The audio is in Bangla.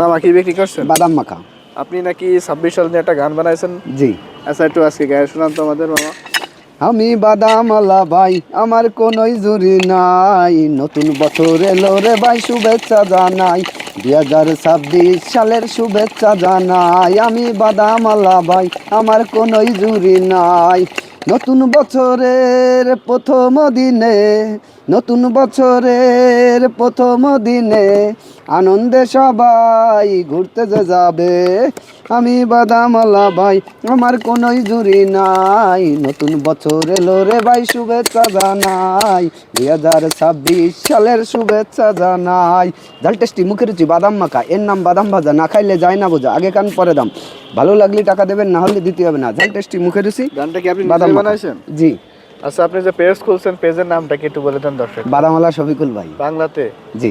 মামা কি বিক্রি করছেন? বাদাম মাখা। আপনি নাকি ছাব্বিশ সাল নিয়ে একটা গান বানাইছেন? জি। আচ্ছা একটু আজকে গায়ে শোনান তো আমাদের মামা। আমি বাদামালা ভাই আমার কোনোই জুরি নাই। নতুন বছর এলো রে ভাই শুভেচ্ছা জানাই। দুই হাজার ছাব্বিশ সালের শুভেচ্ছা জানাই। আমি বাদামালা ভাই আমার কোনোই জুরি নাই। নতুন বছরের প্রথম দিনে, নতুন বছরের প্রথম দিনে আনন্দে সবাই ঘুরতে যে যাবে। আমি বাদামালা ভাই, আমার কোনোই জুরি নাই। নতুন বছর এলো রে ভাই, শুভেচ্ছা জানাই। দুই হাজার ছাব্বিশ সালের শুভেচ্ছা জানাই। জাল টেস্টি মুখে রুচি বাদাম মাখা, এর নাম বাদাম ভাজা, না খাইলে যায় না বোঝা, আগে কান পরে দাম। ভালো লাগলে টাকা দেবেন না হলে দিতে হবে না। ঝাল টেস্টি মুখে রুচি গানটা কি আপনি বাদাম নিজে বানাইছেন? জি। আচ্ছা আপনি যে পেজ খুলছেন পেজের নামটা কি একটু বলে দেন দর্শক। বাদামালা শফিকুল ভাই। বাংলাতে? জি।